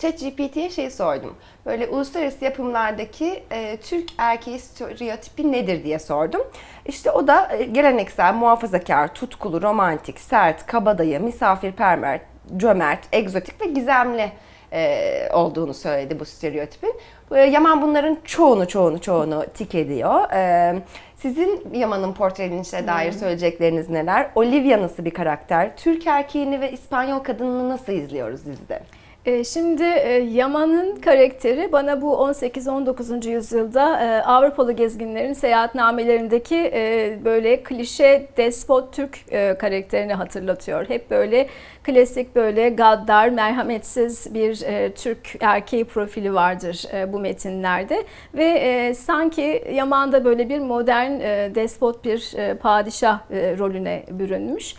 ChatGPT'ye şey sordum. Böyle uluslararası yapımlardaki e, Türk erkeği stereotipi nedir diye sordum. İşte o da e, geleneksel, muhafazakar, tutkulu, romantik, sert, kabadayı, misafirperver, cömert, egzotik ve gizemli e, olduğunu söyledi bu stereotipin. E, Yaman bunların çoğunu çoğunu çoğunu tik ediyor. E, sizin Yaman'ın portrelenişine dair söyleyecekleriniz neler? Olivia nasıl bir karakter? Türk erkeğini ve İspanyol kadınını nasıl izliyoruz dizide? E, Şimdi e, Yaman'ın karakteri bana bu 18-19. yüzyılda e, Avrupalı gezginlerin seyahatnamelerindeki e, böyle klişe despot Türk karakterini hatırlatıyor. Hep böyle klasik böyle gaddar, merhametsiz bir Türk erkeği profili vardır bu metinlerde ve sanki Yaman da böyle bir modern despot bir padişah rolüne bürünmüş.